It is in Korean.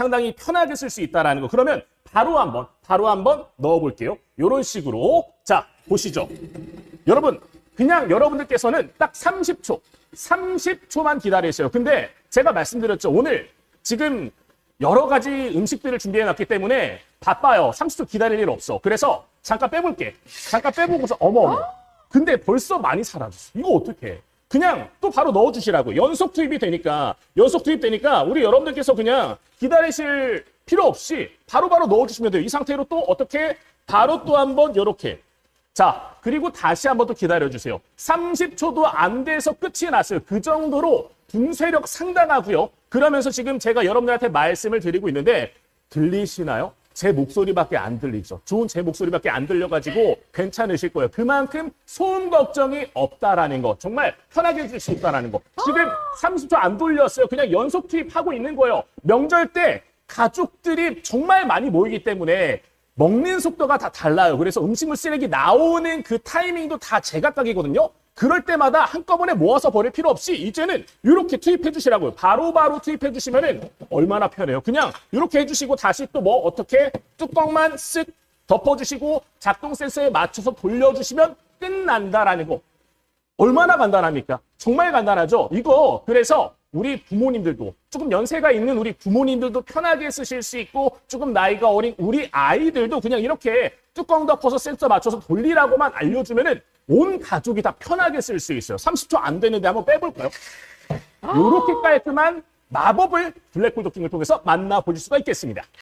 상당히 편하게 쓸 수 있다라는 거. 그러면 바로 한번 바로 한번 넣어 볼게요. 이런 식으로 자, 보시죠. 여러분, 그냥 여러분들께서는 딱 30초, 30초만 기다리세요. 근데 제가 말씀드렸죠. 오늘 지금 여러 가지 음식들을 준비해 놨기 때문에 바빠요. 30초 기다릴 일 없어. 그래서 잠깐 빼볼게. 잠깐 빼보고서 어머 어머. 근데 벌써 많이 사라졌어. 이거 어떡해. 그냥 또 바로 넣어주시라고. 연속 투입이 되니까, 연속 투입되니까 우리 여러분들께서 그냥 기다리실 필요 없이 바로바로 넣어주시면 돼요. 이 상태로 또 어떻게 바로 또 한번 요렇게 자, 그리고 다시 한번 또 기다려주세요. 30초도 안 돼서 끝이 났어요. 그 정도로 분쇄력 상당하고요. 그러면서 지금 제가 여러분들한테 말씀을 드리고 있는데 들리시나요? 제 목소리밖에 안 들리죠. 좋은 제 목소리밖에 안 들려가지고 괜찮으실 거예요. 그만큼 소음 걱정이 없다라는 거. 정말 편하게 해줄 수 있다라는 거. 지금 30초 안 돌렸어요. 그냥 연속 투입하고 있는 거예요. 명절 때 가족들이 정말 많이 모이기 때문에 먹는 속도가 다 달라요. 그래서 음식물 쓰레기 나오는 그 타이밍도 다 제각각이거든요. 그럴 때마다 한꺼번에 모아서 버릴 필요 없이 이제는 이렇게 투입해 주시라고요. 바로바로 투입해 주시면은 얼마나 편해요. 그냥 이렇게 해주시고 다시 또 뭐 어떻게 뚜껑만 쓱 덮어주시고 작동 센서에 맞춰서 돌려주시면 끝난다라는 거. 얼마나 간단합니까? 정말 간단하죠? 이거 그래서 우리 부모님들도 조금 연세가 있는 우리 부모님들도 편하게 쓰실 수 있고 조금 나이가 어린 우리 아이들도 그냥 이렇게 뚜껑 덮어서 센서 맞춰서 돌리라고만 알려주면은 온 가족이 다 편하게 쓸 수 있어요. 30초 안 되는데 한번 빼볼까요? 이렇게 깔끔한 마법을 블랙홀 도킹을 통해서 만나보실 수가 있겠습니다.